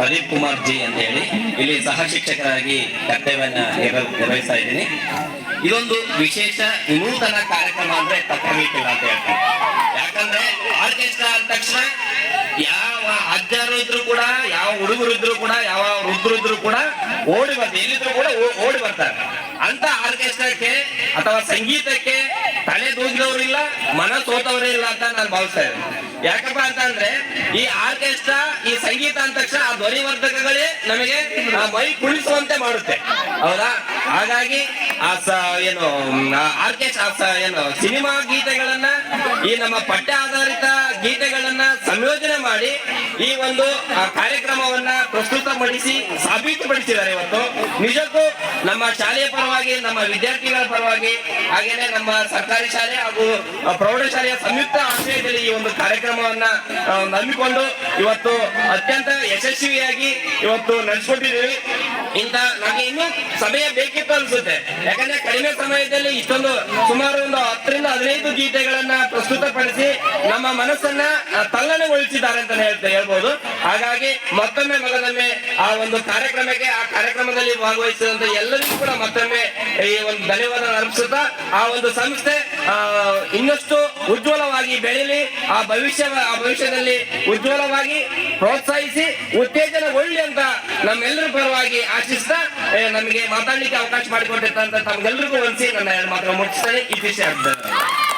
Pradeep Kumar G ಅಂತ ಹೇಳಿ. ಇಲ್ಲಿ ಸಹ ಶಿಕ್ಷಕರಾಗಿ ಕರ್ತವ್ಯವನ್ನ ನಿರ್ವ- ನಿರ್ವಹಿಸ್ತಾ ಇದ್ದೀನಿ. ಇದೊಂದು ವಿಶೇಷ ನೂತನ ಕಾರ್ಯಕ್ರಮ ಅಂದ್ರೆ ತಪ್ಪಿಲ್ಲ ಅಂತ ಹೇಳ್ತೀನಿ ಯಾಕಂದ್ರೆ ಆರ್ಕೆಸ್ಟ್ರಾ ಅಂದ ತಕ್ಷಣ ಯಾವ ಅಜ್ಜರು ಇದ್ರು ಕೂಡ, ಯಾವ ಹುಡುಗರು ಇದ್ರು ಕೂಡ, ಯಾವ ವೃದ್ಧರು ಇದ್ರು ಕೂಡ ಓಡಿ ಬರ್ತಾರೆ. ಎಲ್ಲಿದ್ರು ಕೂಡ ಓಡಿ ಬರ್ತಾರೆ. ಅಂತ ಆರ್ಕೆಸ್ಟ್ರಾಕ್ಕೆ ಅಥವಾ ಸಂಗೀತಕ್ಕೆ ತಲೆ ದೂಗಿದವರು ಇಲ್ಲ ಮನ ಸೋತವರೇ ಇಲ್ಲ ಅಂತ ನಾನು ಭಾವಿಸ್ತಾ ಇದ್ದೇನೆ. ಯಾಕಪ್ಪ ಅಂತ ಅಂದ್ರೆ ಈ ಆರ್ಕೆಸ್ಟ್ರಾ, ಈ ಸಂಗೀತ ಅಂದ ತಕ್ಷಣ ಆ ಧ್ವನಿವರ್ಧಕಗಳೇ ನಮಗೆ ಆ ಮೈ ಕುಳಿಸುವಂತೆ ಮಾಡುತ್ತೆ. ಹೌದಾ? ಹಾಗಾಗಿ ಆ ಸ, ಏನು ಆರ್ಕೆಸ್ಟ್ರಾ ಏನು, ಸಿನಿಮಾ ಗೀತೆಗಳನ್ನ, ಈ ನಮ್ಮ ಪಠ್ಯ ಆಧಾರಿತ ಗೀತೆಗಳನ್ನ ಸಂಯೋಜನೆ ಮಾಡಿ ಈ ಒಂದು ಕಾರ್ಯಕ್ರಮವನ್ನ ಪ್ರಸ್ತುತಪಡಿಸಿ ಸಾಬೀತುಪಡಿಸಿದ್ದಾರೆ ಇವತ್ತು. ನಿಜಕ್ಕೂ ನಮ್ಮ ಶಾಲೆಯ ಪರವಾಗಿ, ನಮ್ಮ ವಿದ್ಯಾರ್ಥಿಗಳ ಪರವಾಗಿ, ಹಾಗೇನೆ ನಮ್ಮ ಸರ್ಕಾರಿ ಶಾಲೆ ಹಾಗೂ ಪ್ರೌಢಶಾಲೆಯ ಸಂಯುಕ್ತ ಆಶ್ರಯದಲ್ಲಿ ಈ ಒಂದು ಕಾರ್ಯಕ್ರಮವನ್ನ ನಂಬಿಕೊಂಡು ಇವತ್ತು ಅತ್ಯಂತ ಯಶಸ್ವಿಯಾಗಿ ಇವತ್ತು ನಡೆಸ್ಕೊಟ್ಟಿದ್ದೀವಿ. ಇಂತ ನಮಗೆ ಇನ್ನೂ ಸಮಯ ಬೇಕಿತ್ತು ಅನ್ಸುತ್ತೆ. ಯಾಕಂದ್ರೆ ಕಡಿಮೆ ಸಮಯದಲ್ಲಿ ಇಷ್ಟೊಂದು ಸುಮಾರು ಒಂದು ಹತ್ತರಿಂದ ಹದಿನೈದು ಗೀತೆಗಳನ್ನ ಪ್ರಸ್ತುತಪಡಿಸಿ ನಮ್ಮ ಮನಸ್ಸನ್ನ ತಲ್ಲಣಗೊಳಿಸಿದ್ದಾರೆ ಅಂತ ಹೇಳ್ತಾ ಹೇಳ್ಬೋದು. ಹಾಗಾಗಿ ಮತ್ತೊಮ್ಮೆ ಮಗದೊಮ್ಮೆ ಆ ಒಂದು ಕಾರ್ಯಕ್ರಮಕ್ಕೆ, ಆ ಕಾರ್ಯಕ್ರಮದಲ್ಲಿ ಭಾಗವಹಿಸಿದಂತ ಎಲ್ಲರಿಗೂ ಕೂಡ ಮತ್ತೊಮ್ಮೆ ಈ ಒಂದು ಧನ್ಯವಾದ ಅರ್ಪಿಸುತ್ತಾ, ಆ ಒಂದು ಸಂಸ್ಥೆ ಇನ್ನಷ್ಟು ಉಜ್ವಲವಾಗಿ ಬೆಳೀಲಿ, ಆ ಭವಿಷ್ಯ, ಆ ಭವಿಷ್ಯದಲ್ಲಿ ಉಜ್ವಲವಾಗಿ ಪ್ರೋತ್ಸಾಹಿಸಿ, ಉತ್ತೇಜನಗೊಳ್ಳಿ ಅಂತ ನಮ್ಮೆಲ್ಲರ ಪರವಾಗಿ ಆಶಿಸ್ತಾ ನಮಗೆ ಮಾತಾಡ್ಲಿಕ್ಕೆ ಅವಕಾಶ ಮಾಡಿಕೊಟ್ಟಿರ್ತಂತ ತಮ್ಗೆಲ್ರಿಗೂ ಒಂದ್ಸಿ ನನ್ನ ಎರಡು ಮಾತ್ರ ಮುಟ್ಟಿಸ್ತಾನೆ ಇತಿಶ್ಯ ಆಗ್ತದೆ.